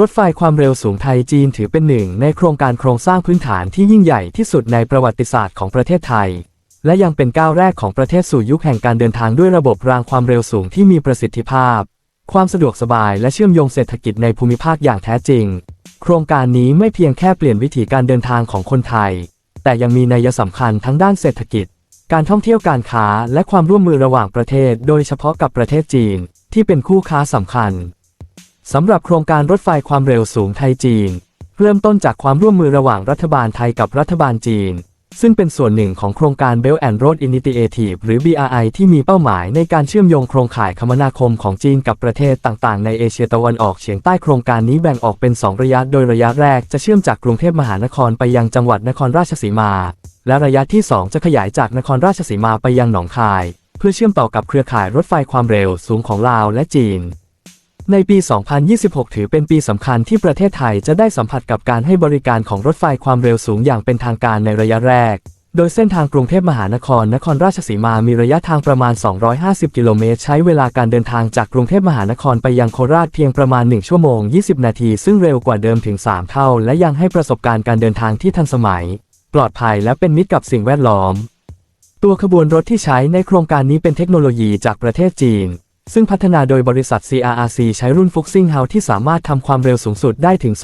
รถไฟความเร็วสูงไทยจีนถือเป็นหนึ่งในโครงการโครงสร้างพื้นฐานที่ยิ่งใหญ่ที่สุดในประวัติศาสตร์ของประเทศไทย และยังเป็นก้าวแรกของประเทศสู่ยุคแห่งการเดินทางด้วยระบบรางความเร็วสูงที่มีประสิทธิภาพ ความสะดวกสบายและเชื่อมโยงเศรษฐกิจในภูมิภาคอย่างแท้จริง โครงการนี้ไม่เพียงแค่เปลี่ยนวิถีการเดินทางของคนไทย แต่ยังมีนัยสำคัญทั้งด้านเศรษฐกิจ การท่องเที่ยวการค้าและความร่วมมือระหว่างประเทศ โดยเฉพาะกับประเทศจีน ที่เป็นคู่ค้าสำคัญ สำหรับโครงการรถไฟความเร็วสูงไทยจีน เริ่มต้นจากความร่วมมือระหว่างรัฐบาลไทยกับรัฐบาลจีน ซึ่งเป็นส่วนหนึ่งของโครงการ Belt and Road Initiative หรือ BRI ที่มีเป้าหมายในการเชื่อมโยงโครงข่ายคมนาคมของจีนกับประเทศต่างๆ ในเอเชียตะวันออกเฉียงใต้โครงการนี้แบ่งออกเป็น 2 ระยะ โดยระยะแรกจะเชื่อมจากกรุงเทพมหานครไปยังจังหวัดนครราชสีมา และระยะที่ 2 จะขยายจากนครราชสีมาไปยังหนองคาย เพื่อเชื่อมต่อกับเครือข่ายรถไฟความเร็วสูงของลาวและจีน ในปี 2026 ถือเป็นปีสำคัญที่ประเทศไทยจะได้สัมผัสกับการให้บริการของรถไฟความเร็วสูงอย่างเป็นทางการในระยะแรก โดยเส้นทางกรุงเทพมหานคร นครราชสีมา มีระยะทางประมาณ 250 กิโลเมตร ใช้เวลาการเดินทางจากกรุงเทพมหานครไปยังโคราชเพียงประมาณ 1 ชั่วโมง 20 นาที ซึ่งเร็วกว่าเดิมถึง 3 เท่า และยังให้ประสบการณ์การเดินทางที่ทันสมัย ปลอดภัยและเป็นมิตรกับสิ่งแวดล้อม ตัวขบวนรถที่ใช้ในโครงการนี้เป็นเทคโนโลยีจากประเทศจีน ซึ่งพัฒนาโดยบริษัท CRRC ใช้รุ่น Fuxing House ที่สามารถทำความเร็วสูงสุดได้ถึง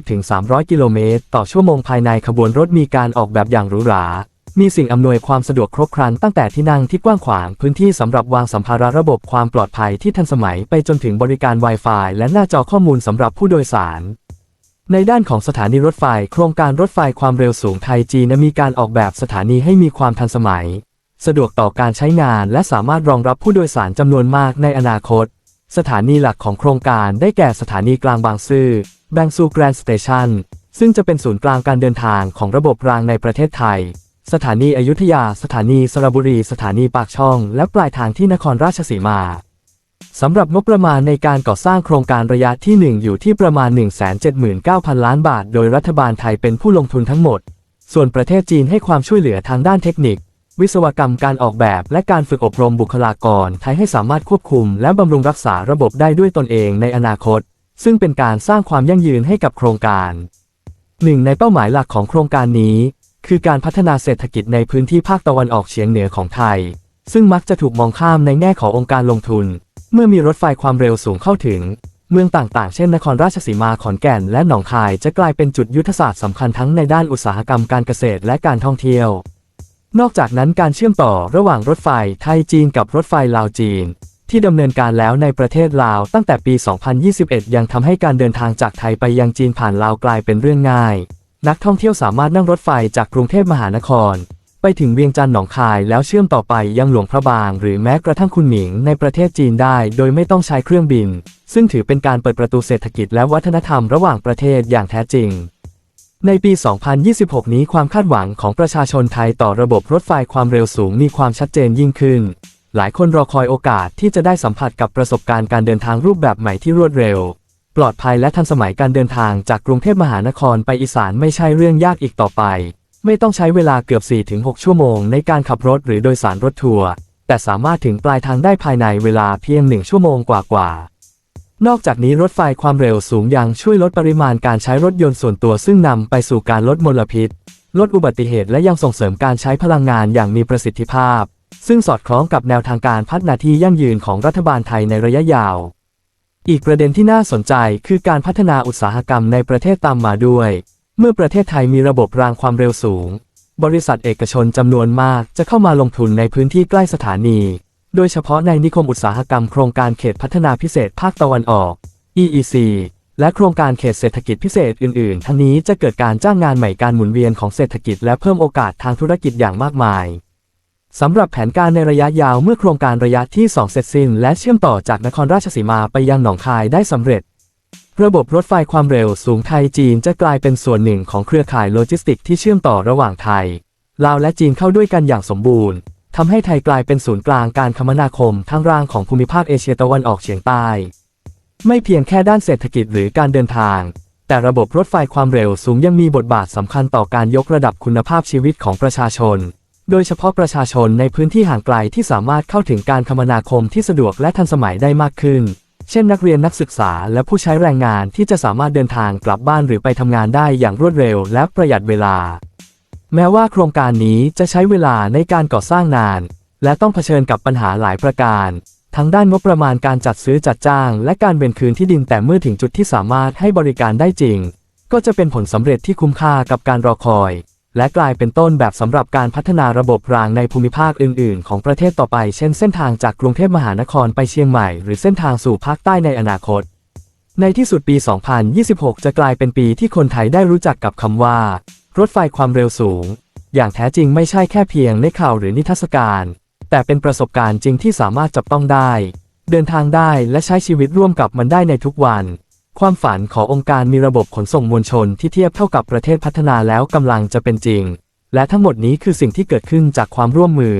250-300 กิโลเมตร ต่อชั่วโมงภายในขบวนรถมีการออกแบบอย่างหรูหรา มีสิ่งอำนวยความสะดวกครบครันตั้งแต่ที่นั่งที่กว้างขวาง พื้นที่สำหรับวางสัมภาระระบบความปลอดภัยที่ทันสมัยไปจนถึงบริการ Wi-Fi และหน้าจอข้อมูลสำหรับผู้โดยสารในด้านของสถานีรถไฟ โครงการรถไฟความเร็วสูงไทยจีนมีการออกแบบสถานีให้มีความทันสมัย สะดวกต่อการใช้งานและสามารถรองรับผู้โดยสารจำนวนมากในอนาคต สถานีหลักของโครงการได้แก่สถานีกลางบางซื่อแบงซูแกรนด์สเตชันซึ่งจะเป็นศูนย์กลางการเดินทางของระบบรางในประเทศไทย สถานีอยุธยา สถานีสระบุรี สถานีปากช่อง และปลายทางที่นครราชสีมา สำหรับงบประมาณในการก่อสร้างโครงการระยะที่ 1 อยู่ที่ประมาณ 179,000 ล้านบาท โดยรัฐบาลไทยเป็นผู้ลงทุนทั้งหมด ส่วนประเทศจีนให้ความช่วยเหลือทางด้านเทคนิค วิศวกรรมการออกแบบและการฝึกอบรมบุคลากรไทยให้สามารถควบคุมและบำรุงรักษาระบบได้ด้วยตนเองในอนาคต ซึ่งเป็นการสร้างความยั่งยืนให้กับโครงการหนึ่งในเป้าหมายหลักของโครงการนี้ คือการพัฒนาเศรษฐกิจในพื้นที่ภาคตะวันออกเฉียงเหนือของไทย ซึ่งมักจะถูกมองข้ามในแง่ขององค์การลงทุน เมื่อมีรถไฟความเร็วสูงเข้าถึง เมืองต่างๆ เช่นนครราชสีมาขอนแก่น และหนองคายจะกลายเป็นจุดยุทธศาสตร์สำคัญทั้งในด้านอุตสาหกรรมการเกษตรและการท่องเที่ยว นอกจากนั้นการเชื่อมต่อระหว่างรถไฟไทยจีนกับรถไฟลาวจีน ที่ดำเนินการแล้วในประเทศลาวตั้งแต่ปี 2021 ยังทำให้การเดินทางจากไทยไปยังจีนผ่านลาวกลายเป็นเรื่องง่าย นักท่องเที่ยวสามารถนั่งรถไฟจากกรุงเทพมหานคร ไปถึงเวียงจันทร์หนองคายแล้วเชื่อมต่อไปยังหลวงพระบาง หรือแม้กระทั่งคุนหมิงในประเทศจีนได้ โดยไม่ต้องใช้เครื่องบิน ซึ่งถือเป็นการเปิดประตูเศรษฐกิจและวัฒนธรรมระหว่างประเทศอย่างแท้จริง ในปี 2026 นี้ความคาดหวังของประชาชนไทยต่อระบบรถไฟความเร็วสูงมีความชัดเจนยิ่งขึ้น หลายคนรอคอยโอกาสที่จะได้สัมผัสกับประสบการณ์การเดินทางรูปแบบใหม่ที่รวดเร็ว ปลอดภัยและทันสมัยการเดินทางจากกรุงเทพมหานครไปอีสานไม่ใช่เรื่องยากอีกต่อไป ไม่ต้องใช้เวลาเกือบ 4-6 ชั่วโมงในการขับรถหรือโดยสารรถทัวร์แต่สามารถถึงปลายทางได้ภายในเวลาเพียง 1 ชั่วโมงกว่าๆ นอกจากนี้รถไฟความเร็วสูงยังช่วยลดปริมาณการใช้รถยนต์ส่วนตัวซึ่งนำไปสู่การลดมลพิษ ลดอุบัติเหตุและยังส่งเสริมการใช้พลังงานอย่างมีประสิทธิภาพ ซึ่งสอดคล้องกับแนวทางการพัฒนาที่ยั่งยืนของรัฐบาลไทยในระยะยาว อีกประเด็นที่น่าสนใจคือการพัฒนาอุตสาหกรรมในประเทศตามมาด้วย เมื่อประเทศไทยมีระบบรางความเร็วสูง บริษัทเอกชนจำนวนมากจะเข้ามาลงทุนในพื้นที่ใกล้สถานี โดยเฉพาะในนิคมอุตสาหกรรมโครงการเขตพัฒนาพิเศษภาคตะวันออก EEC และโครงการเขตเศรษฐกิจพิเศษอื่นๆ ทั้งนี้จะเกิดการจ้างงานใหม่การหมุนเวียนของเศรษฐกิจและเพิ่มโอกาสทางธุรกิจอย่างมากมายสำหรับแผนการในระยะยาวเมื่อโครงการระยะที่ 2 เสร็จสิ้น และเชื่อมต่อจากนครราชสีมาไปยังหนองคายได้สำเร็จ ระบบรถไฟความเร็วสูงไทยจีนจะกลายเป็นส่วนหนึ่งของเครือข่ายโลจิสติกที่เชื่อมต่อระหว่างไทย ลาวและจีนเข้าด้วยกันอย่างสมบูรณ์ ทำให้ไทยกลายเป็นศูนย์กลางการคมนาคมทั้งรางของภูมิภาคเอเชียตะวันออกเฉียงใต้ ไม่เพียงแค่ด้านเศรษฐกิจหรือการเดินทาง แต่ระบบรถไฟความเร็วสูงยังมีบทบาทสำคัญต่อการยกระดับคุณภาพชีวิตของประชาชน โดยเฉพาะประชาชนในพื้นที่ห่างไกลที่สามารถเข้าถึงการคมนาคมที่สะดวกและทันสมัยได้มากขึ้น เช่นนักเรียนนักศึกษาและผู้ใช้แรงงานที่จะสามารถเดินทางกลับบ้านหรือไปทำงานได้อย่างรวดเร็วและประหยัดเวลา แม้ว่าโครงการนี้จะใช้เวลาในการก่อสร้างนาน และต้องเผชิญกับปัญหาหลายประการ ทั้งด้านงบประมาณการจัดซื้อจัดจ้าง และการเวนคืนที่ดินแต่เมื่อถึงจุดที่สามารถให้บริการได้จริง ก็จะเป็นผลสำเร็จที่คุ้มค่ากับการรอคอย และกลายเป็นต้นแบบสำหรับการพัฒนาระบบรางในภูมิภาคอื่น ๆ ของประเทศต่อไป เช่นเส้นทางจากกรุงเทพมหานครไปเชียงใหม่ หรือเส้นทางสู่ภาคใต้ในอนาคต ในที่สุดปี 2026 จะกลายเป็นปีที่คนไทยได้รู้จักกับคำว่า รถไฟความเร็วสูง อย่างแท้จริงไม่ใช่แค่เพียงในข่าวหรือนิทรรศการ แต่เป็นประสบการณ์จริงที่สามารถจับต้องได้ เดินทางได้และใช้ชีวิตร่วมกับมันได้ในทุกวัน ความฝันขององค์การมีระบบขนส่งมวลชนที่เทียบเท่ากับประเทศพัฒนาแล้วกำลังจะเป็นจริง และทั้งหมดนี้คือสิ่งที่เกิดขึ้นจากความร่วมมือ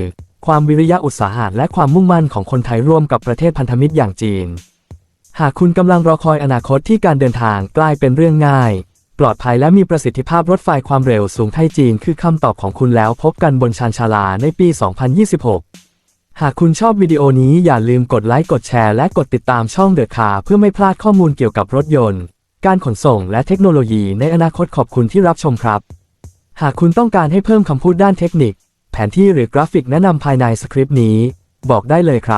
ความวิริยะอุตสาหะและความมุ่งมั่นของคนไทยร่วมกับประเทศพันธมิตรอย่างจีน หากคุณกำลังรอคอยอนาคตที่การเดินทางกลายเป็นเรื่องง่าย ปลอดภัยและมีประสิทธิภาพรถไฟความเร็วสูงไทยจีนคือคำตอบของคุณแล้วพบกันบนชานชาลาในปี 2026 หากคุณชอบวิดีโอนี้อย่าลืมกดไลค์กดแชร์และกดติดตามช่องเดอะคาเพื่อไม่พลาดข้อมูลเกี่ยวกับรถยนต์ การขนส่งและเทคโนโลยีในอนาคตขอบคุณที่รับชมครับ หากคุณต้องการให้เพิ่มคำพูดด้านเทคนิค แผนที่หรือกราฟิกแนะนำภายในสคริปต์นี้ บอกได้เลยครับ